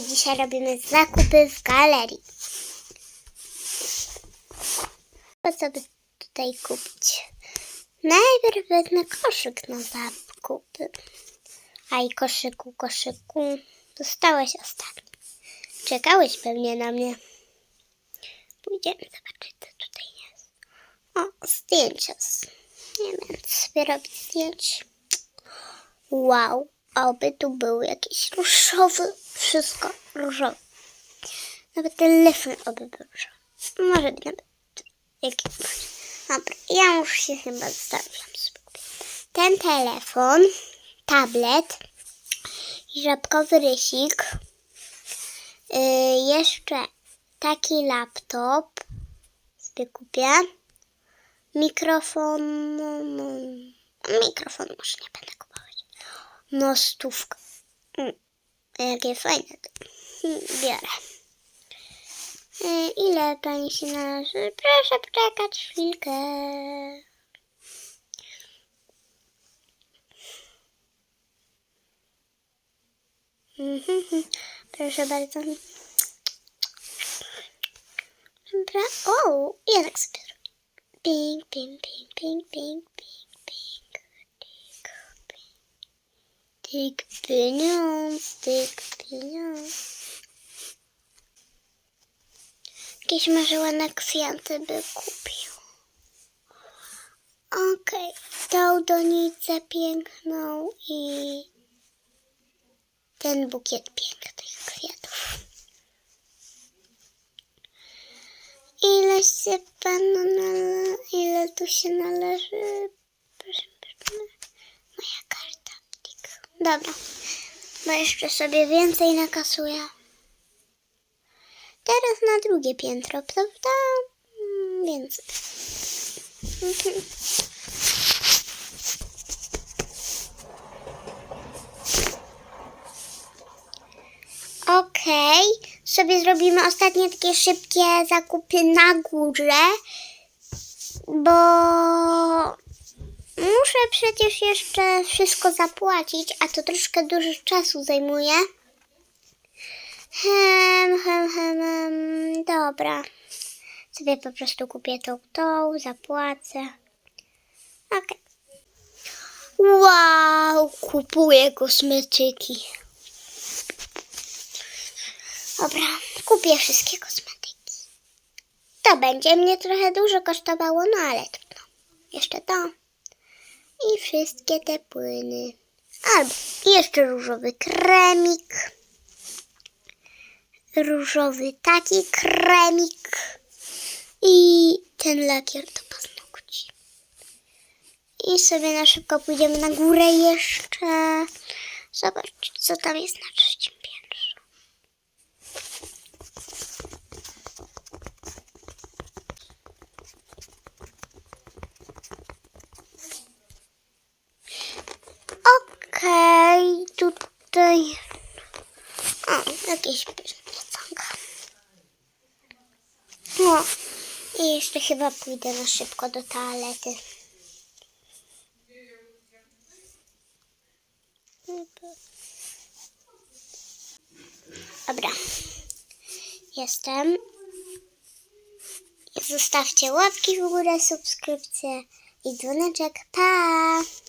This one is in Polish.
dzisiaj robimy zakupy w galerii. Co sobie tutaj kupić? Najpierw wezmę koszyk na zakupy. A i koszyku, koszyku, dostałeś ostatni. Czekałeś pewnie na mnie. Pójdziemy zobaczyć, co tutaj jest. O, zdjęcia. Nie wiem, sobie robić zdjęć. Wow, oby tu był jakiś różowy, wszystko różowe. Nawet telefon oby był różowy. Może nawet jakiś. Dobra, ja już się chyba zostawiam sobie. Ten telefon, tablet, żabkowy rysik, yy, jeszcze taki laptop sobie kupię. Mikrofon, no, no, mikrofon może nie będę kupować. No stówka. Mm, Jakie fajne. Biorę. Y, Ile pani się należy? Proszę poczekać chwilkę. Proszę bardzo. Dobra. O, ja tak sobie ping, ping, ping, ping, ping, ping, tik, ping. Tik pieniądz, tik pieniądz. Jakieś może ładne kwiaty by kupił. Okej, tą donicę piękną i ten bukiet pięknych kwiatów. Ile się panu nale... ile tu się należy? Proszę, proszę. Moja karta. Tik. Dobra. Bo jeszcze sobie więcej nakasuję. Teraz na drugie piętro, prawda? Mm. Mhm. Okej, sobie zrobimy ostatnie takie szybkie zakupy na górze, bo muszę przecież jeszcze wszystko zapłacić, a to troszkę dużo czasu zajmuje. Hem, hem, hem, hem. Dobra. Sobie po prostu kupię tą, tą, zapłacę. Okej. Wow, kupuję kosmetyki. Dobra, kupię wszystkie kosmetyki. To będzie mnie trochę dużo kosztowało, no ale trudno. Jeszcze to. I wszystkie te płyny. Albo jeszcze różowy kremik różowy taki kremik i ten lakier do paznokci. I sobie na szybko pójdziemy na górę jeszcze. Zobaczcie, co tam jest na trzecim piętrze. Okej, tutaj o, jakieś jedzonka. No, i jeszcze chyba pójdę na szybko do toalety. Dobra. Jestem. Zostawcie łapki w górę, subskrypcję i dzwoneczek. Pa!